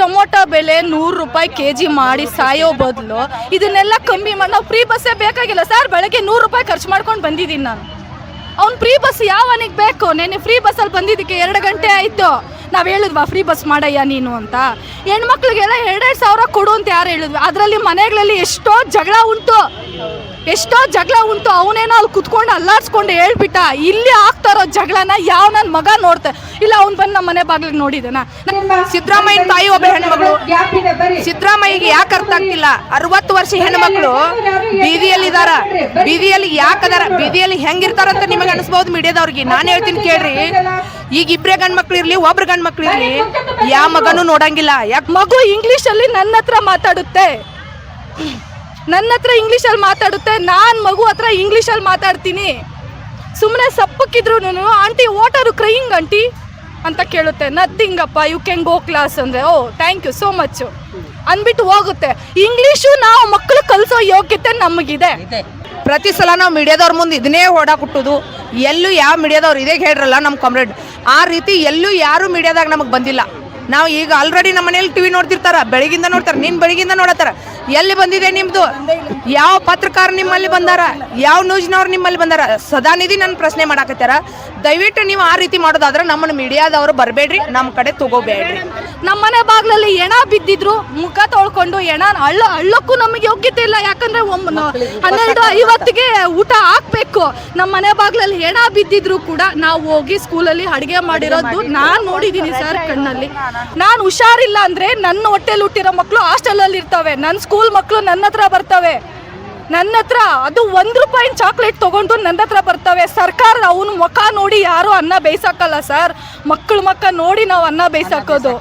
Tomato ಬೆಲೆ ನೂರು ರೂಪಾಯಿ ಕೆ ಜಿ ಮಾಡಿ ಸಾಯೋ ಬದಲು ಇದನ್ನೆಲ್ಲ ಕಮ್ಮಿ ಮಾಡಿ ನಾವು ಫ್ರೀ ಬಸ್ಸೇ ಬೇಕಾಗಿಲ್ಲ ಸರ್ ಬೆಳಗ್ಗೆ ನೂರು ರೂಪಾಯಿ ಖರ್ಚು ಮಾಡ್ಕೊಂಡು ಬಂದಿದ್ದೀನಿ ನಾನು. ಅವ್ನು ಫ್ರೀ ಬಸ್ ಯಾವನಿಗೆ ಬೇಕು? ನೆನ್ನೆ ಫ್ರೀ ಬಸ್ಸಲ್ಲಿ ಬಂದಿದ್ದಕ್ಕೆ ಎರಡು ಗಂಟೆ ಆಯಿತು. ನಾವು ಹೇಳಿದ್ವಾ ಫ್ರೀ ಬಸ್ ಮಾಡಯ್ಯ ನೀನು ಅಂತ. ಹೆಣ್ಮಕ್ಳಿಗೆಲ್ಲ ಎರಡೆರಡು ಸಾವಿರ ಕೊಡು ಅಂತ ಯಾರು ಹೇಳಿದ್ವಿ. ಅದರಲ್ಲಿ ಮನೆಗಳಲ್ಲಿ ಎಷ್ಟೋ ಜಗಳ ಉಂಟು. ಎಷ್ಟೋ ಜಗಳ ಉಂಟು ಅವನೇನೋ ಅಲ್ಲಿ ಕುತ್ಕೊಂಡು ಅಲ್ಲಾಡ್ಸ್ಕೊಂಡು ಹೇಳ್ಬಿಟ್ಟ. ಇಲ್ಲಿ ಆಗ್ತಾ ಇರೋ ಜಗಳನ ಯಾವ ನನ್ನ ಮಗ ನೋಡ್ತೆ ಇಲ್ಲ ಅವ್ನು ಬಂದು ನಮ್ಮ ಮನೆ ಬಾಗಿಲಿಗೆ ನೋಡಿದನ. ಸಿದ್ದರಾಮಯ್ಯನ ತಾಯಿ ಒಬ್ಬ ಹೆಣ್ಮಗಳು. ಸಿದ್ದರಾಮಯ್ಯಗೆ ಯಾಕೆ ಅರ್ಥ ಆಗ್ತಿಲ್ಲ? ಅರವತ್ತು ವರ್ಷ ಹೆಣ್ಮಕ್ಳು ಬೀದಿಯಲ್ಲಿ ಇದಾರ ಬೀದಿಯಲ್ಲಿ ಯಾಕೆ ಅದಾರ? ಬೀದಿಯಲ್ಲಿ ಹೆಂಗಿರ್ತಾರಂತ ನಿಮಗೆ ಅನಿಸ್ಬೋದು ಮೀಡಿಯಾದವ್ರಿಗೆ. ನಾನು ಹೇಳ್ತೀನಿ ಕೇಳ್ರಿ. ಈಗ ಇಬ್ರೇ ಗಂಡ್ ಮಕ್ಳು ಇರ್ಲಿ ಒಬ್ರು ಗಂಡ್ ಮಕ್ಳು ಇರ್ಲಿ ಯಾವ ಮಗನೂ ನೋಡಂಗಿಲ್ಲ. ಯಾಕೆ ಮಗು ಇಂಗ್ಲೀಷಲ್ಲಿ ನನ್ನ ಹತ್ರ ಮಾತಾಡುತ್ತೆ. ನನ್ನ ಹತ್ರ ಇಂಗ್ಲೀಷಲ್ಲಿ ಮಾತಾಡುತ್ತೆ, ನಾನು ಮಗು ಹತ್ರ ಇಂಗ್ಲೀಷಲ್ಲಿ ಮಾತಾಡ್ತೀನಿ. ಸುಮ್ಮನೆ ಸಪ್ಪಕ್ಕಿದ್ರು aunty what are crying aunty? ಅಂತ ಕೇಳುತ್ತೆ. ಅಪ್ಪ ಯು ಕ್ಯಾನ್ ಗೋ ಕ್ಲಾಸ್ ಅಂದರೆ oh thank you so much ಅಂದ್ಬಿಟ್ಟು ಹೋಗುತ್ತೆ. ಇಂಗ್ಲೀಷು ನಾವು ಮಕ್ಕಳು ಕಲಿಸೋ ಯೋಗ್ಯತೆ ನಮಗಿದೆ. ಪ್ರತಿ ಸಲ ನಾವು ಮೀಡಿಯಾದವ್ರ ಮುಂದೆ ಇದನ್ನೇ ಓಡಾಕುಟ್ಟುದು ಎಲ್ಲೂ ಯಾವ ಮೀಡಿಯಾದವ್ರು ಇದೇ ಹೇಳ್ರಲ್ಲ ನಮ್ಮ ಕಾಮ್ರೇಡ್ ಆ ರೀತಿ ಎಲ್ಲೂ ಯಾರು ಮೀಡಿಯಾದಾಗ ನಮಗೆ ಬಂದಿಲ್ಲ. ನಾವು ಈಗ ಆಲ್ರೆಡಿ ನಮ್ಮ ಮನೇಲಿ ಟಿವಿ ನೋಡ್ತಿರ್ತಾರ, ಬೆಳಗಿಂದ ನೋಡ್ತಾರ, ನಿನ್ ಬೆಳಗಿಂದ ನೋಡತ್ತಾರ. ಎಲ್ಲಿ ಬಂದಿದೆ ನಿಮ್ದು? ಯಾವ ಪತ್ರಕಾರ ನಿಮ್ಮಲ್ಲಿ ಬಂದಾರ? ಯಾವ ನ್ಯೂಸ್ನವ್ರು ನಿಮ್ಮಲ್ಲಿ ಬಂದಾರ? ಸದಾನಿಧಿ ನನ್ನ ಪ್ರಶ್ನೆ ಮಾಡಾಕತ್ತಾರ ದಯವಿಟ್ಟು ನೀವು ಆ ರೀತಿ ಮಾಡೋದಾದ್ರೆ ನಮ್ಮನ್ನ ಮೀಡಿಯಾದವರು ಬರಬೇಡ್ರಿ ನಮ್ಮ ಕಡೆ ತಗೋಬೇಡ್ರಿ. ನಮ್ಮ ಮನೆ ಬಾಗ್ಲಲ್ಲಿ ಎಣ ಬಿದ್ದಿದ್ರು, ಮುಖ ತೊಳ್ಕೊಂಡು ಎಣ ಅಳ್ಳ ಅಳ್ಳಕ್ಕೂ ನಮಗೆ ಯೋಗ್ಯತೆ ಇಲ್ಲ. ಯಾಕಂದ್ರೆ ಹನ್ನೆರಡು ಐವತ್ತಿಗೆ ಊಟ ಹಾಕ್ಬೇಕು. ನಮ್ಮ ಮನೆ ಬಾಗ್ಲಲ್ಲಿ ಎಣ ಬಿದ್ದಿದ್ರು ಕೂಡ ನಾವು ಹೋಗಿ ಸ್ಕೂಲಲ್ಲಿ ಅಡಿಗೆ ಮಾಡಿರೋದು ನಾನು ನೋಡಿದ್ದೀನಿ ಸರ್ ಕಣ್ಣಲ್ಲಿ. ನಾನು ಹುಷಾರಿಲ್ಲ ಅಂದ್ರೆ ನನ್ನ ಹೊಟ್ಟೆಲಿ ಹುಟ್ಟಿರೋ ಮಕ್ಕಳು ಹಾಸ್ಟೆಲಲ್ಲಿ ಇರ್ತವೆ. ನನ್ನ ಸ್ಕೂಲ್ ಮಕ್ಕಳು ನನ್ನ ಹತ್ರ ಬರ್ತವೆ. ನನ್ನ ಹತ್ರ ಅದು ಒಂದು ರೂಪಾಯಿ ಚಾಕ್ಲೇಟ್ ತಗೊಂಡು ನನ್ನ ಹತ್ರ ಬರ್ತವೆ. ಸರ್ಕಾರ ಅವನು ಮುಖ ನೋಡಿ ಯಾರು ಅನ್ನ ಬೇಯಿಸಕ್ಕಲ್ಲ ಸರ್. ಮಕ್ಕಳ ಮಕ್ಕ ನೋಡಿ ನಾವು ಅನ್ನ ಬೇಯಿಸಾಕೋದು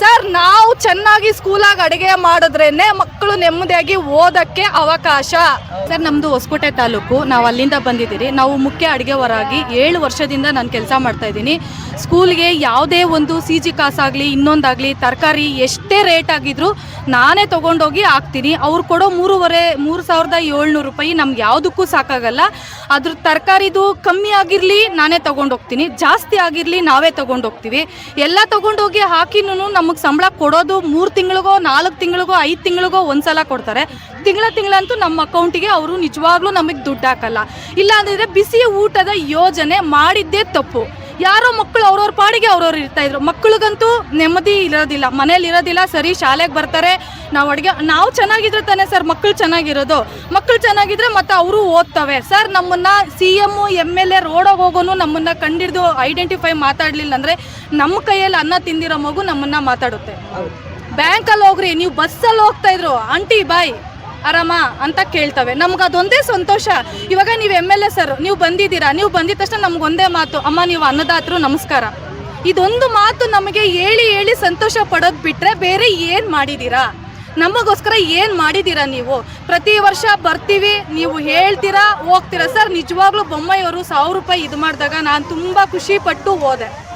ಸರ್, ನಾವು ಚೆನ್ನಾಗಿ ಸ್ಕೂಲಾಗಿ ಅಡುಗೆ ಮಾಡಿದ್ರೇನೆ ಮಕ್ಕಳು ನೆಮ್ಮದಿಯಾಗಿ ಓದಕ್ಕೆ ಅವಕಾಶ. ಸರ್ ನಮ್ಮದು ಹೊಸಕೋಟೆ ತಾಲೂಕು. ನಾವು ಅಲ್ಲಿಂದ ಬಂದಿದ್ದೀರಿ. ನಾವು ಮುಖ್ಯ ಅಡುಗೆವರಾಗಿ ಏಳು ವರ್ಷದಿಂದ ನಾನು ಕೆಲಸ ಮಾಡ್ತಾ ಇದ್ದೀನಿ. ಸ್ಕೂಲ್ಗೆ ಯಾವುದೇ ಒಂದು ಸಿ ಜಿ ಕಾಸಾಗಲಿ ಇನ್ನೊಂದಾಗಲಿ ತರಕಾರಿ ಎಷ್ಟೇ ರೇಟ್ ಆಗಿದ್ರು ನಾನೇ ತೊಗೊಂಡೋಗಿ ಹಾಕ್ತೀನಿ. ಅವ್ರು ಕೊಡೋ ಮೂರುವರೆ, ಮೂರು ಸಾವಿರದ ಏಳ್ನೂರು ರೂಪಾಯಿ ನಮ್ಗೆ ಯಾವುದಕ್ಕೂ ಸಾಕಾಗಲ್ಲ. ಅದ್ರ ತರಕಾರಿದು ಕಮ್ಮಿ ಆಗಿರಲಿ ನಾನೇ ತೊಗೊಂಡೋಗ್ತೀನಿ. ಜಾಸ್ತಿ ಆಗಿರಲಿ ನಾವೇ ತೊಗೊಂಡೋಗ್ತೀವಿ. ಎಲ್ಲ ತೊಗೊಂಡೋಗಿ ಹಾಕಿನೂ ನಮಗೆ ಸಂಬಳ ಕೊಡೋದು ಮೂರು ತಿಂಗಳಿಗೋ, ನಾಲ್ಕು ತಿಂಗಳಿಗೋ, ಐದು ತಿಂಗಳಿಗೋ ಒಂದ್ಸಲ ಕೊಡ್ತಾರೆ. ತಿಂಗಳ ತಿಂಗಳಂತೂ ನಮ್ಮ ಅಕೌಂಟಿಗೆ ಅವರು ನಿಜವಾಗ್ಲೂ ನಮಗೆ ದುಡ್ಡು ಹಾಕಲ್ಲ. ಇಲ್ಲ ಬಿಸಿ ಊಟದ ಯೋಜನೆ ಮಾಡಿದ್ದೇ ತಪ್ಪು. ಯಾರೋ ಮಕ್ಕಳು ಅವ್ರವ್ರ ಪಾಡಿಗೆ ಅವ್ರವ್ರು ಇರ್ತಾ ಇದ್ರು. ಮಕ್ಕಳಿಗಂತೂ ನೆಮ್ಮದಿ ಇರೋದಿಲ್ಲ. ಮನೇಲಿ ಇರೋದಿಲ್ಲ ಸರಿ ಶಾಲೆಗೆ ಬರ್ತಾರೆ. ನಾವು ಅಡುಗೆ ನಾವು ಚೆನ್ನಾಗಿದ್ರೆ ತಾನೇ ಸರ್ ಮಕ್ಕಳು ಚೆನ್ನಾಗಿರೋದು. ಮಕ್ಕಳು ಚೆನ್ನಾಗಿದ್ರೆ ಮತ್ತೆ ಅವರು ಓದ್ತವೆ. ಸರ್ ನಮ್ಮನ್ನ C M M L A ರೋಡಾಗ ಹೋಗೋನು ನಮ್ಮನ್ನ ಕಂಡಿಡ್ದು ಐಡೆಂಟಿಫೈ ಮಾತಾಡಲಿಲ್ಲ ಅಂದರೆ ನಮ್ಮ ಕೈಯಲ್ಲಿ ಅನ್ನ ತಿಂದಿರೋ ಮಗು ನಮ್ಮನ್ನ ಮಾತಾಡುತ್ತೆ. ಬ್ಯಾಂಕಲ್ಲಿ ಹೋಗ್ರಿ ನೀವು ಬಸ್ಸಲ್ಲಿ ಹೋಗ್ತಾ ಇದ್ರು. ಆಂಟಿ ಬಾಯ್ ಆರಾಮ ಅಂತ ಕೇಳ್ತವೆ. ನಮ್ಗೆ ಅದೊಂದೇ ಸಂತೋಷ. ಇವಾಗ ನೀವು ಎಂ ಎಲ್ ಎ ಸರ್ ನೀವು ಬಂದಿದ್ದೀರಾ? ನೀವು ಬಂದಿದ ತಕ್ಷಣ ನಮ್ಗೆ ಒಂದೇ ಮಾತು, ಅಮ್ಮ, ನೀವು ಅನ್ನದಾತರು ನಮಸ್ಕಾರ. ಇದೊಂದು ಮಾತು ನಮಗೆ ಹೇಳಿ ಹೇಳಿ ಸಂತೋಷ ಪಡೋದು ಬಿಟ್ಟರೆ ಬೇರೆ ಏನು ಮಾಡಿದ್ದೀರಾ ನಮಗೋಸ್ಕರ ಏನು ಮಾಡಿದ್ದೀರಾ ನೀವು? ಪ್ರತಿ ವರ್ಷ ಬರ್ತೀವಿ, ನೀವು ಹೇಳ್ತೀರಾ, ಹೋಗ್ತೀರಾ. ಸರ್, ನಿಜವಾಗ್ಲೂ ಬೊಮ್ಮಯ್ಯವರು ಸಾವಿರ ರೂಪಾಯಿ ಇದು ಮಾಡಿದಾಗ ನಾನು ತುಂಬ ಖುಷಿ ಪಟ್ಟು ಹೋದೆ.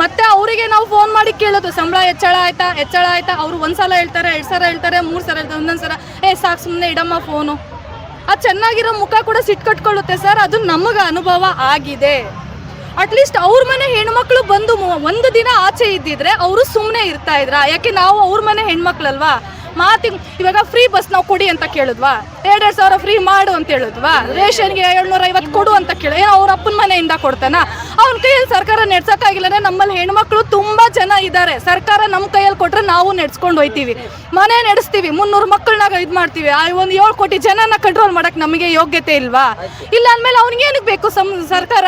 ಮತ್ತೆ ಅವರಿಗೆ ನಾವು ಫೋನ್ ಮಾಡಿ ಕೇಳೋದು. ಸಂಬಳ ಹೆಚ್ಚಳ ಆಯ್ತಾ? ಹೆಚ್ಚಳ ಆಯ್ತಾ? ಅವ್ರು ಒಂದ್ಸಲ ಹೇಳ್ತಾರೆ, ಎರಡು ಸಲ ಹೇಳ್ತಾರೆ, ಮೂರು ಸಲ ಹೇಳ್ತಾರೆ, ಒಂದೊಂದು ಸಲ, ಏ, ಸಾಕು ಸುಮ್ಮನೆ ಇಡಮ್ಮ ಫೋನು ಅದು ಚೆನ್ನಾಗಿರೋ ಮುಖ ಕೂಡ ಸಿಟ್ಟು ಕಟ್ಕೊಳ್ಳುತ್ತೆ ಸರ್. ಅದು ನಮಗೆ ಅನುಭವ ಆಗಿದೆ. ಅಟ್ಲೀಸ್ಟ್ ಅವ್ರ ಮನೆ ಹೆಣ್ಮಕ್ಳು ಬಂದು ಒಂದು ದಿನ ಆಚೆ ಇದ್ದಿದ್ರೆ ಅವರು ಸುಮ್ಮನೆ ಇರ್ತಾ ಇದ್ರ. ಯಾಕೆ ನಾವು ಅವ್ರ ಮನೆ ಹೆಣ್ಮಕ್ಳಲ್ವಾ? ಮಾತಿ ಇವಾಗ ಫ್ರೀ ಬಸ್ ನಾವು ಕೊಡಿ ಅಂತ ಕೇಳಿದ್ವಾ? ಎರಡೆರಡು ಸಾವಿರ ಫ್ರೀ ಮಾಡು ಅಂತ ಹೇಳಿದ್ವಾ? ರೇಷನ್ಗೆ ಏಳ್ನೂರ ಐವತ್ತು ಕೊಡು ಅಂತ ಕೇಳಿ. ಅವ್ರ ಅಪ್ಪನ ಮನೆಯಿಂದ ಕೊಡ್ತಾನ? ಅವ್ನ ಕೈಯಲ್ಲಿ ಸರ್ಕಾರ ನೆಡ್ಸಕ್ಕಾಗಿಲ್ಲ ಅಂದ್ರೆ ನಮ್ಮಲ್ಲಿ ಹೆಣ್ಮಕ್ಳು ತುಂಬಾ ಜನ ಇದ್ದಾರೆ. ಸರ್ಕಾರ ನಮ್ಮ ಕೈಯಲ್ಲಿ ಕೊಟ್ಟರೆ ನಾವು ನೆಡ್ಸ್ಕೊಂಡು ಹೋಯ್ತೀವಿ. ಮನೆ ನಡೆಸ್ತೀವಿ. ಮುನ್ನೂರು ಮಕ್ಕಳನ್ನ ಇದು ಮಾಡ್ತೀವಿ. ಆ ಒಂದು ಏಳು ಕೋಟಿ ಜನನ ಕಂಟ್ರೋಲ್ ಮಾಡಕ್ ನಮಗೆ ಯೋಗ್ಯತೆ ಇಲ್ವಾ? ಇಲ್ಲ ಅಂದ್ಮೇಲೆ ಅವ್ನಿಗೆ ಏನಕ್ಕೆ ಬೇಕು ಸಂ ಸರ್ಕಾರ?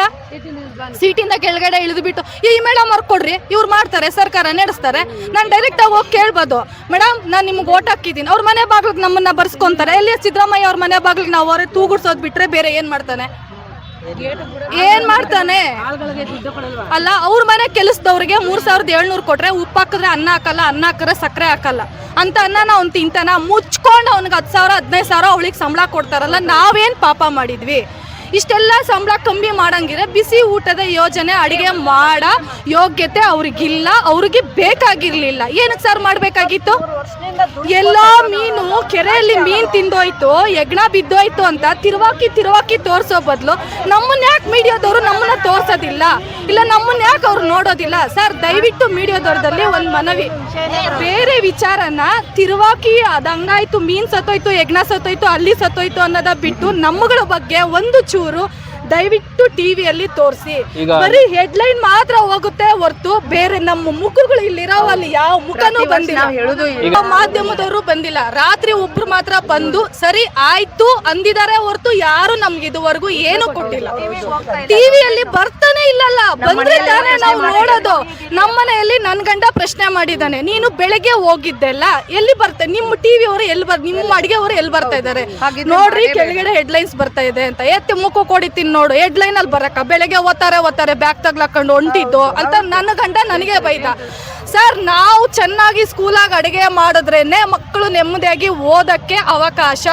ಸೀಟಿಂದ ಕೆಳಗಡೆ ಇಳಿದು ಬಿಟ್ಟು ಈ ಮೇಡಮ್ ಅವ್ರು ಕೊಡ್ರಿ, ಇವ್ರು ಮಾಡ್ತಾರೆ, ಸರ್ಕಾರ ನಡೆಸ್ತಾರೆ. ನಾನು ಡೈರೆಕ್ಟ್ ಆಗಿ ಹೋಗಿ ಕೇಳ್ಬೋದು. ಮೇಡಮ್, ನಾನು ನಿಮ್ಗೆ ಓಟ್ ಹಾಕಿದ್ದೀನಿ ಅವ್ರ ಮನೆ ಬಾಗ್ಲಿಗೆ ನಮ್ಮನ್ನ ಬರ್ಸ್ಕೊಂತಾರೆ. ಎಲ್ಲಿ ಸಿದ್ದರಾಮಯ್ಯ ಅವ್ರ ಮನೆ ಬಾಗ್ಲಿಗೆ ನಾವು ಅವರೇ ತೂಗುಡ್ಸೋದ್ ಬಿಟ್ರೆ ಬೇರೆ ಏನ್ ಮಾಡ್ತಾನೆ? ಏನ್ ಮಾಡ್ತಾನೆ? ಅಲ್ಲ, ಅವ್ರ ಮನೆ ಕೆಲಸದವ್ರಿಗೆ ಮೂರ್ ಸಾವಿರದ ಏಳ್ನೂರು ಕೊಟ್ರೆ ಉಪ್ಪು ಹಾಕಿದ್ರೆ ಅನ್ನ ಹಾಕಲ್ಲ, ಅನ್ನ ಹಾಕಿದ್ರೆ ಸಕ್ಕರೆ ಹಾಕಲ್ಲ. ಅಂತ ಅನ್ನನ ಅವ್ನು ತಿಂತಾನ. ಮುಚ್ಕೊಂಡು ಅವ್ನಿಗೆ ಹತ್ತು ಸಾವಿರ, ಹದಿನೈದು ಸಾವಿರ ಅವಳಿಗೆ ಸಂಬಳ ಕೊಡ್ತಾರಲ್ಲ, ನಾವೇನ್ ಪಾಪ ಮಾಡಿದ್ವಿ? ಇಷ್ಟೆಲ್ಲ ಸಂಬಳ ಕಮ್ಮಿ ಮಾಡಂಗಿದ್ರೆ ಬಿಸಿ ಊಟದ ಯೋಜನೆ ಅಡಿಗೆ ಮಾಡ ಯೋಗ್ಯತೆ ಅವ್ರಿಗಿಲ್ಲ, ಅವ್ರಿಗೆ ಬೇಕಾಗಿರ್ಲಿಲ್ಲ. ಏನಕ್ಕೆ ಸರ್ ಮಾಡಬೇಕಾಗಿತ್ತು? ಎಲ್ಲೋ ಮೀನು ಕೆರೆಯಲ್ಲಿ ಮೀನ್ ತಿಂದೋಯ್ತು ಹೆಗ್ಣ ಬಿದ್ದೋಯ್ತು ಅಂತ ತಿರುವಾಕಿ ತಿರುವಾಕಿ ತೋರಿಸೋ ಬದಲು ನಮ್ಮನ್ನ ಯಾಕೆ ಮೀಡಿಯಾದವರು ನಮ್ಮನ್ನ ತೋರಿಸೋದಿಲ್ಲ? ಇಲ್ಲ, ನಮ್ಮನ್ನ ಯಾಕೆ ಅವ್ರು ನೋಡೋದಿಲ್ಲ? ಸರ್ ದಯವಿಟ್ಟು ಮೀಡಿಯಾದವ್ರದಲ್ಲಿ ಒಂದು ಮನವಿ. ಬೇರೆ ವಿಚಾರನ ತಿರುವಾಕಿ ಅದಂಗಾಯ್ತು, ಮೀನ್ ಸತ್ತೋಯ್ತು ಹೆಗ್ಣ ಸತ್ತೋಯ್ತು, ಅಲ್ಲಿ ಸತ್ತೋಯ್ತು ಅನ್ನೋದ ಬಿಟ್ಟು ನಮ್ಮಗಳ ಬಗ್ಗೆ ಒಂದು மைசூரும் ದಯವಿಟ್ಟು ಟಿವಿಯಲ್ಲಿ ತೋರಿಸಿ. ಈಗ- ಬರೀ ಹೆಡ್ಲೈನ್ ಮಾತ್ರ ಹೋಗುತ್ತೆ ಹೊರತು ಬೇರೆ ನಮ್ಮ ಮುಖಗಳು ಇಲ್ಲಿರೋವಲ್ಲಿ ಯಾವ ಮುಖನೂ ಬಂದಿಲ್ಲ. ನಾವ್ ಹೇಳುದು ಯಾವ ಮಾಧ್ಯಮದವರು ಬಂದಿಲ್ಲ. ರಾತ್ರಿ ಒಬ್ರು ಮಾತ್ರ ಬಂದು ಸರಿ ಆಯ್ತು ಅಂದಿದ್ದಾರೆ ಹೊರತು ಯಾರು ನಮ್ಗೆ ಇದುವರೆಗೂ ಏನು ಕೊಟ್ಟಿಲ್ಲ. ಟಿವಿಯಲ್ಲಿ ಬರ್ತಾನೆ ಇಲ್ಲಲ್ಲ. ಬಂದ್ರೆ ತಾನೇ ನಾವು ನೋಡೋದು. ನಮ್ಮನೆಯಲ್ಲಿ ನನ್ ಗಂಡ ಪ್ರಶ್ನೆ ಮಾಡಿದ್ದಾನೆ. ನೀನು ಬೆಳಗ್ಗೆ ಹೋಗಿದ್ದೆಲ್ಲ ಎಲ್ಲಿ ಬರ್ತಾ ನಿಮ್ಮ ಟಿವಿ ಅವರು ಎಲ್ಲಿ ಬರ್ ನಿಮ್ಮ ಅಡಿಗೆ ಅವರು ಎಲ್ಲಿ ಬರ್ತಾ ಇದಾರೆ ನೋಡ್ರಿ ಕೆಳಗಡೆ ಹೆಡ್ಲೈನ್ಸ್ ಬರ್ತಾ ಇದೆ ಅಂತ. ಎತ್ತಿ ಮುಖ ಕೊಡಿತೀನಿ ನೋಡು ಹೆಡ್ಲೈನ್ ಅಲ್ಲಿ ಬರಕ ಬೆಳಗ್ಗೆ ಓದ್ತಾರೆ ಓದ್ತಾರೆ ಬ್ಯಾಗ್ ತಗ್ಲಾಕೊಂಡು ಹೊಂಟಿದ್ದು. ಅಂತ ನನ್ನ ಗಂಡ ನನಗೆ ಬೈದ. ಸರ್ ನಾವು ಚೆನ್ನಾಗಿ ಸ್ಕೂಲಾಗಿ ಅಡಿಗೆ ಮಾಡಿದ್ರೇನೆ ಮಕ್ಕಳು ನೆಮ್ಮದಿಯಾಗಿ ಓದಕ್ಕೆ ಅವಕಾಶ.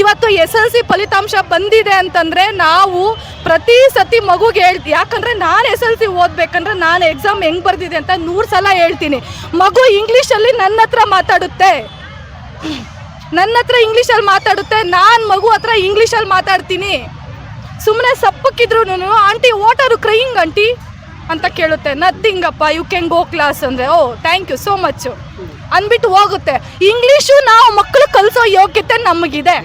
ಇವತ್ತು ಎಸ್ ಎಲ್ ಸಿ ಫಲಿತಾಂಶ ಬಂದಿದೆ ಅಂತಂದ್ರೆ ನಾವು ಪ್ರತಿ ಸತಿ ಮಗುಗೆ ಹೇಳ್ತೀವಿ ಯಾಕಂದ್ರೆ ನಾನು ಎಸ್ ಎಲ್ ಸಿ ಓದ್ಬೇಕಂದ್ರೆ ನಾನು ಎಕ್ಸಾಮ್ ಹೆಂಗ್ ಬರ್ದಿದೆ ಅಂತ ನೂರು ಸಲ ಹೇಳ್ತೀನಿ. ಮಗು ಇಂಗ್ಲೀಷಲ್ಲಿ ನನ್ನ ಹತ್ರ ಮಾತಾಡುತ್ತೆ. ನನ್ನ ಹತ್ರ ಇಂಗ್ಲೀಷಲ್ಲಿ ಮಾತಾಡುತ್ತೆ, ನಾನು ಮಗು ಹತ್ರ ಇಂಗ್ಲೀಷಲ್ಲಿ ಮಾತಾಡ್ತೀನಿ. ಸುಮ್ಮನೆ ಸಪ್ಪಕ್ಕಿದ್ರು aunty what are crying aunty? ಅಂತ ಕೇಳುತ್ತೆ. ನಥಿಂಗ್ ಅಪ್ಪ ಯು ಕ್ಯಾನ್ ಗೋ ಕ್ಲಾಸ್ ಅಂದರೆ oh thank you so much ಅಂದ್ಬಿಟ್ಟು ಹೋಗುತ್ತೆ. ಇಂಗ್ಲೀಷು ನಾವು ಮಕ್ಕಳು ಕಲಿಸೋ ಯೋಗ್ಯತೆ ನಮಗಿದೆ.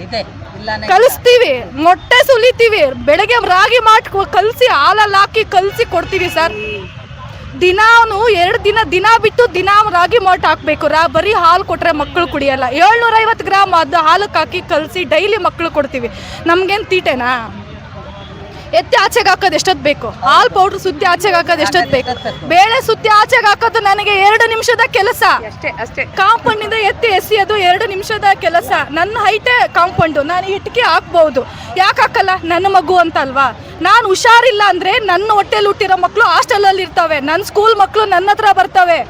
ಕಲಿಸ್ತೀವಿ ಮೊಟ್ಟೆ ಸುಲಿತೀವಿ ಬೆಳಗ್ಗೆ ರಾಗಿ ಮಾಟ್ ಕಲಸಿ ಹಾಲಲ್ಲಿ ಹಾಕಿ ಕಲಸಿ ಕೊಡ್ತೀವಿ ಸರ್. ದಿನಾನು ಎರಡು ದಿನ ದಿನ ಬಿಟ್ಟು ದಿನ ರಾಗಿ ಮಾಲ್ಟ್ ಹಾಕ್ಬೇಕು. ರಾ ಬರೀ ಹಾಲು ಕೊಟ್ರೆ ಮಕ್ಕಳು ಕುಡಿಯಲ್ಲ. ಏಳ್ನೂರ ಐವತ್ತು ಗ್ರಾಮ್ ಅದು ಹಾಲಕ್ಕೆ ಹಾಕಿ ಕಲಸಿ ಡೈಲಿ ಮಕ್ಕಳು ಕೊಡ್ತೀವಿ. ನಮ್ಗೇನು ತೀಟೆನಾ? ಎತ್ತಿ ಆಚೆಗೆ ಹಾಕೋದು ಎಷ್ಟೊತ್ತು ಬೇಕು? ಹಾಲು ಪೌಡ್ರ್ ಸುತ್ತಿ ಆಚೆಗೆ ಹಾಕೋದು ಎಷ್ಟೊತ್ತು ಬೇಕು? ಬೇಳೆ ಸುತ್ತಿ ಆಚೆಗೆ ಹಾಕೋದು ನನಗೆ ಎರಡು ನಿಮಿಷದ ಕೆಲಸ. ಅಷ್ಟೇ ಅಷ್ಟೇ. ಕಾಂಪೌಂಡ್ ಇಂದ ಎತ್ತಿ ಎಸೆಯೋದು ಎರಡು ನಿಮಿಷದ ಕೆಲಸ. ನನ್ನ ಹೈಟೆ ಕಾಂಪೌಂಡು. ನಾನು ಇಟ್ಕೆ ಹಾಕ್ಬಹುದು ಯಾಕೆ ಹಾಕಲ್ಲ? ನನ್ನ ಮಗು ಅಂತ ಅಲ್ವಾ ನಾನು ಹುಷಾರಿಲ್ಲ ಅಂದ್ರೆ ನನ್ನ ಹೊಟ್ಟೆಲಿ ಹುಟ್ಟಿರೋ ಮಕ್ಕಳು ಹಾಸ್ಟೆಲಲ್ಲಿ ಇರ್ತವೆ. ನನ್ನ ಸ್ಕೂಲ್ ಮಕ್ಕಳು ನನ್ನ ಹತ್ರ ಬರ್ತವೆ.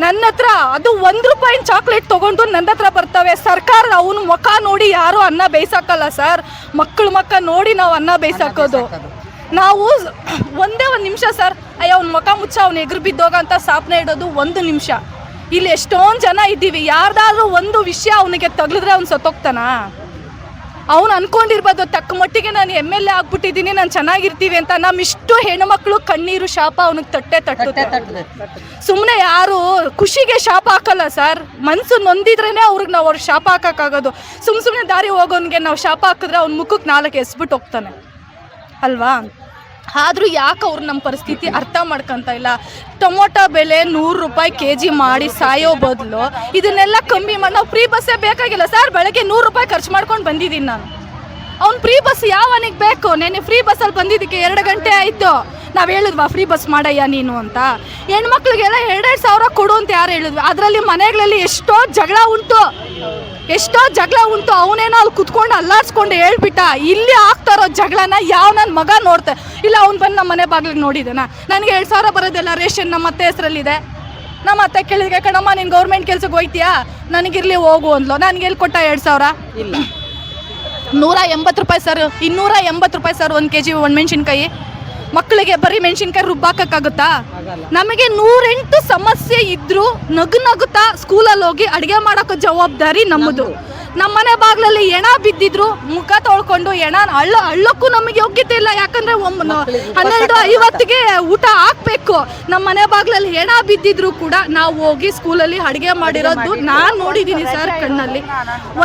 ನನ್ನ ಹತ್ರ ಅದು ಒಂದು ರೂಪಾಯಿ ಚಾಕ್ಲೇಟ್ ತೊಗೊಂಡು ನನ್ನ ಹತ್ರ ಬರ್ತವೆ. ಸರ್ಕಾರ ಅವನ ಮುಖ ನೋಡಿ ಯಾರು ಅನ್ನ ಬೇಯಿಸಾಕಲ್ಲ ಸರ್. ಮಕ್ಕಳ ಮಕ್ಕ ನೋಡಿ ನಾವು ಅನ್ನ ಬೇಯಿಸಾಕೋದು. ನಾವು ಒಂದೇ ಒಂದು ನಿಮಿಷ ಸರ್. ಅಯ್ಯ ಅವ್ನ ಮುಖ ಮುಚ್ಚ ಅವ್ನ ಎದುರು ಬಿದ್ದೋಗ ಅಂತ ಸ್ಥಾಪನೆ ಇಡೋದು ಒಂದು ನಿಮಿಷ. ಇಲ್ಲಿ ಎಷ್ಟೊಂದು ಜನ ಇದ್ದೀವಿ. ಯಾರ್ದಾದ್ರೂ ಒಂದು ವಿಷಯ ಅವನಿಗೆ ತಗಲಿದ್ರೆ ಅವ್ನು ಸತ್ತೋಗ್ತಾನಾ? ಅವ್ನು ಅನ್ಕೊಂಡಿರ್ಬೋದು ತಕ್ಕ ಮಟ್ಟಿಗೆ ನಾನು ಎಂ ಎಲ್ ಎ ಆಗ್ಬಿಟ್ಟಿದ್ದೀನಿ ನಾನು ಚೆನ್ನಾಗಿರ್ತೀವಿ ಅಂತ. ನಮ್ಮಿಷ್ಟು ಹೆಣ್ಮಕ್ಳು ಕಣ್ಣೀರು ಶಾಪ ಅವನಿಗೆ ತಟ್ಟೆ ತಟ್ಟುತ್ತೆ. ಸುಮ್ಮನೆ ಯಾರು ಖುಷಿಗೆ ಶಾಪ ಹಾಕಲ್ಲ ಸರ್. ಮನಸ್ಸು ನೊಂದಿದ್ರೇ ಅವ್ರಿಗೆ ನಾವು ಅವ್ರಿಗೆ ಶಾಪ ಹಾಕೋಕ್ಕಾಗೋದು. ಸುಮ್ಮ ಸುಮ್ಮನೆ ದಾರಿ ಹೋಗೋನ್ಗೆ ನಾವು ಶಾಪ ಹಾಕಿದ್ರೆ ಅವ್ನ ಮುಖಕ್ಕೆ ನಾಲ್ಕು ಎಸ್ಬಿಟ್ಟು ಹೋಗ್ತಾನೆ. ಅಲ್ವಾ? ಆದರೂ ಯಾಕೆ ಅವ್ರು ನಮ್ಮ ಪರಿಸ್ಥಿತಿ ಅರ್ಥ ಮಾಡ್ಕೊಂತ ಇಲ್ಲ? ಟೊಮೊಟೊ ಬೆಲೆ ನೂರು ರೂಪಾಯಿ ಕೆ ಜಿ ಮಾಡಿ ಸಾಯೋ ಬದಲು ಇದನ್ನೆಲ್ಲ ಕಮ್ಮಿ ಮಾಡಿ, ನಾವು ಫ್ರೀ ಬಸ್ಸೇ ಬೇಕಾಗಿಲ್ಲ ಸರ್ ಬೆಳಗ್ಗೆ ನೂರು ರೂಪಾಯಿ ಖರ್ಚು ಮಾಡ್ಕೊಂಡು ಬಂದಿದ್ದೀನಿ ನಾನು. ಅವ್ನು ಫ್ರೀ ಬಸ್ ಯಾವನಿಗೆ ಬೇಕು? ನೆನೆ ಫ್ರೀ ಬಸ್ಸಲ್ಲಿ ಬಂದಿದ್ದಕ್ಕೆ ಎರಡು ಗಂಟೆ ಆಯಿತು. ನಾವು ಹೇಳಿದ್ವಾ ಫ್ರೀ ಬಸ್ ಮಾಡಯ್ಯ ನೀನು ಅಂತ. ಹೆಣ್ಮಕ್ಳಿಗೆಲ್ಲ ಎರಡೆರಡು ಸಾವಿರ ಕೊಡು ಅಂತ ಯಾರು ಹೇಳಿದ್ವಿ? ಅದರಲ್ಲಿ ಮನೆಗಳಲ್ಲಿ ಎಷ್ಟೋ ಜಗಳ ಉಂಟು. ಎಷ್ಟೋ ಜಗಳ ಉಂಟು ಅವನೇನೋ ಅಲ್ಲಿ ಕುತ್ಕೊಂಡು ಅಲ್ಲಾಡ್ಸ್ಕೊಂಡು ಹೇಳ್ಬಿಟ್ಟ ಇಲ್ಲಿ ಆಗ್ತಾ ಇರೋ ಜಗಳನ ಯಾವ ನನ್ನ ಮಗ ನೋಡ್ತೆ ಇಲ್ಲ ಅವ್ನು ಬಂದು ನಮ್ಮ ಮನೆ ಬಾಗಿಲಿಗೆ ನೋಡಿದನ. ನನಗೆ ಎರಡು ಸಾವಿರ ಬರೋದಿಲ್ಲ ರೇಷನ್ ನಮ್ಮ ಅತ್ತೆ ಹೆಸರಲ್ಲಿದೆ. ನಮ್ಮ ಅತ್ತೆ ಕೇಳಿದ್ರೆ ಕಣಮ್ಮ ನೀನು ಗೌರ್ಮೆಂಟ್ ಕೆಲ್ಸಕ್ಕೆ ಹೋಯ್ತೀಯಾ ನನಗಿರ್ಲಿ ಹೋಗು ಅಂದ್ಲು. ನನಗೆ ಎಲ್ಲಿ ಕೊಟ್ಟ ಎರಡು ಸಾವಿರ? ಇಲ್ಲ. ನೂರ ಎಂಬತ್ತು ರೂಪಾಯಿ ಸರ್ ಇನ್ನೂರ ಎಂಬತ್ತು ರೂಪಾಯಿ ಸರ್ ಒಂದು ಕೆ ಜಿ ಒಣಮೆಣ್ಸಿನ್ಕಾಯಿ ಮಕ್ಕಳಿಗೆ ಬರೀ ಮೆಣಸಿನ್ಕಾಯಿ ರುಬ್ಬಾಕಕ್ಕಾಗುತ್ತಾ ನಮಗೆ ನೂರೆಂಟು ಸಮಸ್ಯೆ ಇದ್ರೂ ನಗು ನಗುತ್ತಾ ಸ್ಕೂಲಲ್ಲಿ ಹೋಗಿ ಅಡುಗೆ ಮಾಡೋಕೆ ಜವಾಬ್ದಾರಿ ನಮ್ಮದು. ನಮ್ಮ ಮನೆ ಬಾಗ್ಲಲ್ಲಿ ಎಣ ಬಿದ್ದಿದ್ರು ಮುಖ ತೊಳ್ಕೊಂಡು ಎಣ ಅಳ್ಳ ಅಳ್ಳಕ್ಕೂ ನಮಗೆ ಯೋಗ್ಯತೆ ಇಲ್ಲ. ಯಾಕಂದ್ರೆ ಒಮ್ಮ ಹನ್ನೆರಡು ಐವತ್ತಿಗೆ ಊಟ ಹಾಕ್ಬೇಕು. ನಮ್ಮ ಮನೆ ಬಾಗ್ಲಲ್ಲಿ ಎಣ ಬಿದ್ದಿದ್ರು ಕೂಡ ನಾವು ಹೋಗಿ ಸ್ಕೂಲಲ್ಲಿ ಅಡುಗೆ ಮಾಡಿರೋದು ನಾನು ನೋಡಿದ್ದೀನಿ ಸರ್ ಕಣ್ಣಲ್ಲಿ.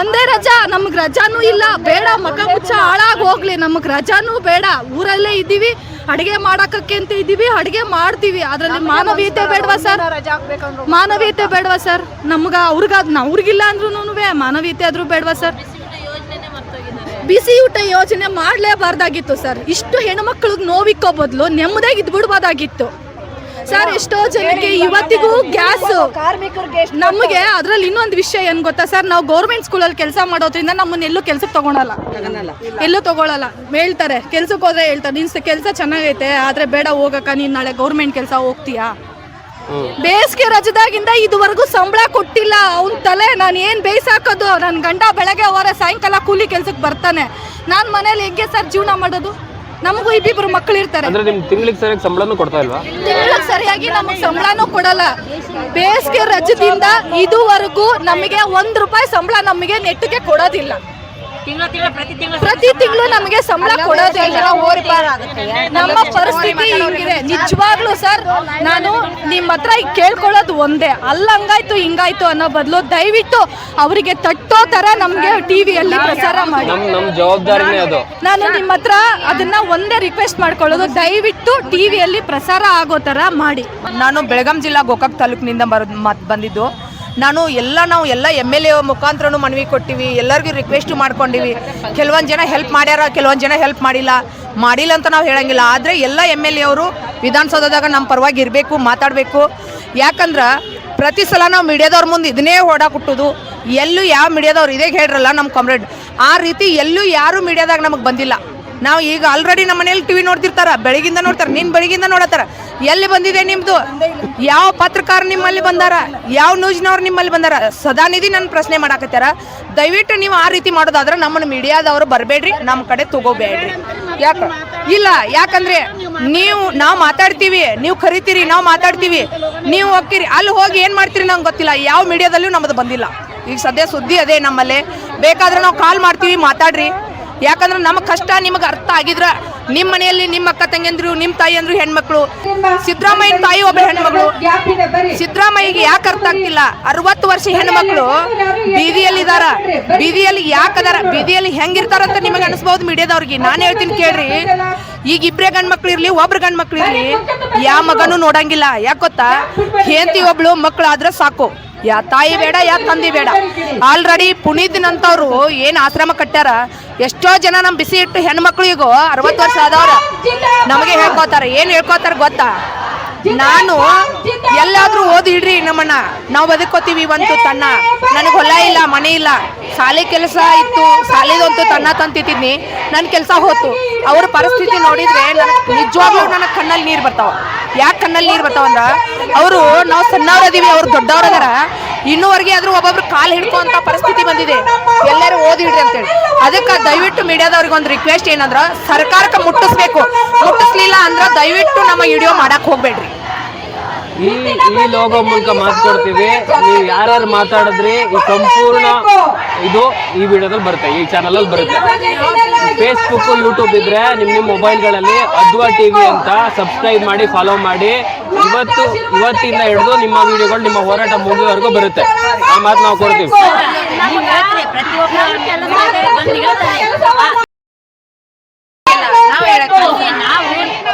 ಒಂದೇ ರಜಾ ನಮ್ಗೆ ರಜಾನೂ ಇಲ್ಲ. ಬೇಡ ಮಕ ಮುಚ್ಚ ಹಾಳಾಗಿ ಹೋಗ್ಲಿ. ನಮಗೆ ರಜಾನೂ ಬೇಡ. ಊರಲ್ಲೇ ಇದ್ದೀವಿ. ಅಡುಗೆ ಮಾಡಕ್ಕೆ ಅಂತ ಇದ್ದೀವಿ ಅಡುಗೆ ಮಾಡ್ತೀವಿ. ಅದರಲ್ಲಿ ಮಾನವೀಯತೆ ಬೇಡವಾ ಸರ್? ಮಾನವೀಯತೆ ಬೇಡವಾ ಸರ್? ನಮ್ಗ ಅವ್ರಿಗ ಅವ್ರಿಗಿಲ್ಲ ಅಂದ್ರೂ ಮಾನವೀಯತೆ ಆದ್ರೂ ಬೇಡವಾ ಸರ್? ಬಿಸಿ ಊಟ ಯೋಜನೆ ಮಾಡಲೇಬಾರ್ದಾಗಿತ್ತು ಸರ್. ಇಷ್ಟು ಹೆಣ್ಮಕ್ಳಿಗೆ ನೋವಿಕ್ಕೋ ಬದಲು ನೆಮ್ಮದಿಯಾಗಿ ಇದ್ಬಿಡ್ಬೋದಾಗಿತ್ತು. ಸರ್ ಎಷ್ಟೋ ಜನಕ್ಕೆ ಇವತ್ತಿಗೂ ಗ್ಯಾಸ್ ಕಾರ್ಮಿಕರಿಗೆ ನಮಗೆ ಅದ್ರಲ್ಲಿ ಇನ್ನೊಂದು ವಿಷಯ ಏನ್ ಗೊತ್ತಾ? ಸರ್ ನಾವು ಗೌರ್ಮೆಂಟ್ ಸ್ಕೂಲಲ್ಲಿ ಕೆಲಸ ಮಾಡೋದ್ರಿಂದ ನಮ್ಮನ್ನ ಎಲ್ಲೂ ಕೆಲ್ಸಕ್ಕೆ ತಗೊಳಲ್ಲ. ಎಲ್ಲೂ ತಗೊಳಲ್ಲ. ಹೇಳ್ತಾರೆ. ಕೆಲ್ಸಕ್ಕೆ ಹೋದ್ರೆ ಹೇಳ್ತಾರೆ. ನಿನ್ ಕೆಲಸ ಚೆನ್ನಾಗೈತೆ ಆದ್ರೆ ಬೇಡ ಹೋಗಕ್ಕ. ನೀನ್ ನಾಳೆ ಗೌರ್ಮೆಂಟ್ ಕೆಲಸ ಹೋಗ್ತೀಯಾ? ಬೇಸಿಗೆ ರಜದಾಗಿಂದ ಇದುವರೆಗೂ ಸಂಬಳ ಕೊಟ್ಟಿಲ್ಲ. ಅವ್ನ ತಲೆ ನಾನು ಏನು ಬೇಯಿಸಾಕೋದು ನನ್ನ ಗಂಡ ಬೆಳಗ್ಗೆ ಹೋದ್ರೆ ಸಾಯಂಕಾಲ ಕೂಲಿ ಕೆಲ್ಸಕ್ಕೆ ಬರ್ತಾನೆ. ನಾನು ಮನೇಲಿ ಹೆಂಗೆ ಸರ್ ಜೀವನ ಮಾಡೋದು? ನಮಗೂ ಇಬ್ಬಿಬ್ರು ಮಕ್ಕಳು ಇರ್ತಾರೆ. ಅಂದ್ರೆ ನಿಮ್ ತಿಂಗಳಿಗೆ ಸರಿಯಾಗಿ ಸಂಬಳನೂ ಕೊಡ್ತಾ ಇಲ್ವಾ? ತಿಂಗಳಿಗೆ ಸರಿಯಾಗಿ ನಮಗೆ ಸಂಬಳನೂ ಕೊಡಲ್ಲ. ಬೇಸಿಗೆ ರಜದಿಂದ ಇದುವರೆಗೂ ನಮಗೆ ಒಂದ್ ರೂಪಾಯಿ ಸಂಬಳ ನಮಗೆ ನೆಟ್ಟಿಗೆ ಕೊಡೋದಿಲ್ಲ. ಪ್ರತಿ ತಿಂಗಳು ನಮಗೆ ಸಂಬಳ ಕೊಡೋದಿಲ್ಲ ನಮ್ಮ ಪರಿಸ್ಥಿತಿ ಹಿಂಗಿದೆ. ನಿಜವಾಗ್ಲೂ ಸರ್ ನಾನು ನಿಮ್ಮ ಹತ್ರ ಈಗ ಕೇಳ್ಕೊಳ್ಳೋದು ಒಂದೇ. ಅಲ್ಲ ಹಂಗಾಯ್ತು ಹಿಂಗಾಯ್ತು ಅನ್ನೋ ಬದಲು ದಯವಿಟ್ಟು ಅವರಿಗೆ ತಟ್ಟೋ ತರ ನಮಗೆ ಟಿವಿಯಲ್ಲಿ ಪ್ರಸಾರ ಮಾಡಿ. ನಾನು ನಿಮ್ಮ ಹತ್ರ ಅದನ್ನ ಒಂದೇ ರಿಕ್ವೆಸ್ಟ್ ಮಾಡ್ಕೊಳ್ಳೋದು. ದಯವಿಟ್ಟು ಟಿವಿಯಲ್ಲಿ ಪ್ರಸಾರ ಆಗೋ ತರ ಮಾಡಿ. ನಾನು ಬೆಳಗಾಂ ಜಿಲ್ಲಾ ಗೋಕಾಕ್ ತಾಲೂಕಿನಿಂದ ಬರೋದು ಬಂದಿದ್ದು. ನಾನು ಎಲ್ಲ ನಾವು ಎಲ್ಲ ಎಂ ಎಲ್ ಎ ಮುಖಾಂತರನು ಮನವಿ ಕೊಟ್ಟಿವಿ. ಎಲ್ಲರಿಗೂ ರಿಕ್ವೆಸ್ಟ್ ಮಾಡ್ಕೊಂಡಿವಿ. ಕೆಲವೊಂದು ಜನ ಹೆಲ್ಪ್ ಮಾಡ್ಯಾರ, ಕೆಲವೊಂದು ಜನ ಹೆಲ್ಪ್ ಮಾಡಿಲ್ಲ. ಮಾಡಿಲ್ಲ ಅಂತ ನಾವು ಹೇಳಂಗಿಲ್ಲ. ಆದರೆ ಎಲ್ಲ ಎಂ ಎಲ್ ಎ ಅವರು ವಿಧಾನಸೌಧದಾಗ ನಮ್ಮ ಪರವಾಗಿ ಇರಬೇಕು, ಮಾತಾಡಬೇಕು. ಯಾಕಂದ್ರೆ ಪ್ರತಿ ಸಲ ನಾವು ಮೀಡಿಯಾದವ್ರ ಮುಂದೆ ಇದನ್ನೇ ಓಡಾಕುಟ್ಟುದು ಎಲ್ಲೂ ಯಾವ ಮೀಡಿಯಾದವ್ರು ಇದೇ ಹೇಳ್ರಲ್ಲ ನಮ್ಮ ಕಾಮ್ರೇಡ್ ಆ ರೀತಿ ಎಲ್ಲೂ ಯಾರೂ ಮೀಡಿಯಾದಾಗ ನಮಗೆ ಬಂದಿಲ್ಲ. ನಾವು ಈಗ ಆಲ್ರೆಡಿ ನಮ್ಮ ಮನೇಲಿ ಟಿವಿ ನೋಡ್ತಿರ್ತಾರ, ಬೆಳಗಿಂದ ನೋಡ್ತಾರ, ನಿನ್ ಬೆಳಗಿಂದ ನೋಡತ್ತಾರ. ಎಲ್ಲಿ ಬಂದಿದೆ ನಿಮ್ದು? ಯಾವ ಪತ್ರಕಾರ ನಿಮ್ಮಲ್ಲಿ ಬಂದಾರ? ಯಾವ ನ್ಯೂಸ್ನವ್ರು ನಿಮ್ಮಲ್ಲಿ ಬಂದಾರ? ಸದಾನಿಧಿ ನನ್ನ ಪ್ರಶ್ನೆ ಮಾಡಾಕತ್ತಾರ ದಯವಿಟ್ಟು ನೀವು ಆ ರೀತಿ ಮಾಡೋದಾದ್ರೆ ನಮ್ಮನ್ನ ಮೀಡಿಯಾದವರು ಬರಬೇಡ್ರಿ, ನಮ್ಮ ಕಡೆ ತಗೋಬೇಡ್ರಿ. ಯಾಕ? ಇಲ್ಲ, ಯಾಕಂದ್ರೆ ನೀವು, ನಾವು ಮಾತಾಡ್ತೀವಿ, ನೀವು ಕರಿತೀರಿ, ನಾವು ಮಾತಾಡ್ತೀವಿ, ನೀವು ಹೋಗ್ತೀರಿ ಅಲ್ಲಿ ಹೋಗಿ ಏನು ಮಾಡ್ತೀರಿ ನಂಗೆ ಗೊತ್ತಿಲ್ಲ. ಯಾವ ಮೀಡಿಯಾದಲ್ಲೂ ನಮ್ಮದು ಬಂದಿಲ್ಲ. ಈಗ ಸದ್ಯ ಸುದ್ದಿ ಅದೇ ನಮ್ಮಲ್ಲಿ. ಬೇಕಾದ್ರೆ ನಾವು ಕಾಲ್ ಮಾಡ್ತೀವಿ, ಮಾತಾಡ್ರಿ. ಯಾಕಂದ್ರೆ ನಮ್ಮ ಕಷ್ಟ ನಿಮಗೆ ಅರ್ಥ ಆಗಿದ್ರ ನಿಮ್ಮ ಮನೆಯಲ್ಲಿ ನಿಮ್ಮ ಅಕ್ಕ ತಂಗಿಯಂದ್ರು, ನಿಮ್ಮ ತಾಯಿ ಅಂದ್ರು ಹೆಣ್ಮಕ್ಳು. ಸಿದ್ದರಾಮಯ್ಯ ತಾಯಿ ಒಬ್ಬ ಹೆಣ್ಮಕ್ಳು. ಸಿದ್ದರಾಮಯ್ಯಗೆ ಯಾಕೆ ಅರ್ಥ ಆಗ್ತಿಲ್ಲ? ಅರವತ್ತು ವರ್ಷ ಹೆಣ್ಮಕ್ಳು ಬೀದಿಯಲ್ಲಿ ಇದಾರ. ಬೀದಿಯಲ್ಲಿ ಯಾಕೆ ಅದಾರ? ಬೀದಿಯಲ್ಲಿ ಹೆಂಗಿರ್ತಾರಂತ ನಿಮಗೆ ಅನಿಸ್ಬಹುದು ಮೀಡಿಯಾದವ್ರಿಗೆ. ನಾನು ಹೇಳ್ತೀನಿ ಕೇಳ್ರಿ. ಈಗ ಇಬ್ರೇ ಗಂಡ್ ಮಕ್ಳು ಇರ್ಲಿ, ಒಬ್ರು ಗಂಡ್ ಮಕ್ಳು ಇರ್ಲಿ ಯಾವ ಮಗನೂ ನೋಡಂಗಿಲ್ಲ. ಯಾಕೆ ಗೊತ್ತಾ? ಹೆಂಡತಿ ಒಬ್ಳು ಮಕ್ಳು ಆದ್ರೆ ಸಾಕು. ಯಾ ತಾಯಿ ಬೇಡ, ಯಾ ತಂದಿ ಬೇಡ. ಆಲ್ರೆಡಿ ಪುನೀತ್ನಂತವ್ರು ಏನು ಆಶ್ರಮ ಕಟ್ಟ್ಯಾರ? ಎಷ್ಟೋ ಜನ ನಮ್ಮ ಬಿಸಿ ಇಟ್ಟು ಹೆಣ್ಮಕ್ಳಿಗೂ ಅರವತ್ತು ವರ್ಷ ಆದವ್ರ. ನಮಗೆ ಹೇಳ್ಕೊತಾರ, ಏನು ಹೇಳ್ಕೊತಾರ ಗೊತ್ತಾ? ನಾನು ಎಲ್ಲಾದ್ರೂ ಓದಿ ಇಡ್ರಿ ನಮ್ಮಣ್ಣ ನಾವು ಬದುಕೋತೀವಿ ಒಂದು ತನ್ನ ನನಗೆ ಹೊಲ ಇಲ್ಲ ಮನೆ ಇಲ್ಲ ಶಾಲೆ ಕೆಲಸ ಇತ್ತು ಶಾಲೆದಂತೂ ತನ್ನ ತಂತಿದ್ದೀನಿ ನನ್ನ ಕೆಲಸ ಹೋತು ಅವ್ರ ಪರಿಸ್ಥಿತಿ ನೋಡಿದ್ರೆ ನನಗೆ ನಿಜವಾಗ್ಲೂ ನನ್ನ ಕಣ್ಣಲ್ಲಿ ನೀರು ಬರ್ತಾವ ಯಾಕೆ ಕಣ್ಣಲ್ಲಿ ನೀರು ಬರ್ತಾವ ಅಂದ್ರ ಅವರು ನಾವು ಸಣ್ಣವ್ರ ಅದೀವಿ ಅವ್ರು ದೊಡ್ಡವ್ರ ಅದಾರ ಇನ್ನೂವರೆಗೆ ಆದ್ರೂ ಒಬ್ಬೊಬ್ರು ಕಾಲು ಹಿಡ್ಕೊಂತ ಪರಿಸ್ಥಿತಿ ಬಂದಿದೆ ಎಲ್ಲರೂ ಓದಿಡ್ರಿ ಅಂತೇಳಿ ಅದಕ್ಕೆ ದಯವಿಟ್ಟು ಮೀಡಿಯಾದವ್ರಿಗೆ ಒಂದು ರಿಕ್ವೆಸ್ಟ್ ಏನಂದ್ರ ಸರ್ಕಾರಕ್ಕೆ ಮುಟ್ಟಿಸ್ಬೇಕು ಮುಟ್ಟಿಸ್ಲಿಲ್ಲ ಅಂದ್ರ ದಯವಿಟ್ಟು ನಮ್ಮ ವಿಡಿಯೋ ಮಾಡಕ್ ಹೋಗ್ಬೇಡ್ರಿ ಈ ಈ ಲೋಗೋ ಮೂಲಕ ಮಾತಾಡ್ತೀವಿ. ನೀವು ಯಾರ್ಯಾರು ಮಾತಾಡಿದ್ರಿ ಈ ಸಂಪೂರ್ಣ ಇದು ಈ ವಿಡಿಯೋದಲ್ಲಿ ಬರುತ್ತೆ ಈ ಚಾನಲ್ ಅಲ್ಲಿ ಬರುತ್ತೆ. ಫೇಸ್ಬುಕ್ ಯೂಟ್ಯೂಬ್ ಇದ್ರೆ ನಿಮ್ ನಿಮ್ಮ ಮೊಬೈಲ್ಗಳಲ್ಲಿ ಅದ್ವಾ ಟಿವಿ ಅಂತ ಸಬ್ಸ್ಕ್ರೈಬ್ ಮಾಡಿ ಫಾಲೋ ಮಾಡಿ. ಇವತ್ತು ಇವತ್ತಿಂದ ಹಿಡಿದು ನಿಮ್ಮ ವಿಡಿಯೋಗಳು ನಿಮ್ಮ ಹೋರಾಟ ಮುಗಿಯೋವರೆಗೂ ಬರುತ್ತೆ. ಆ ಮಾತು ನಾವು ಕೊಡ್ತೀವಿ. ನಾವ್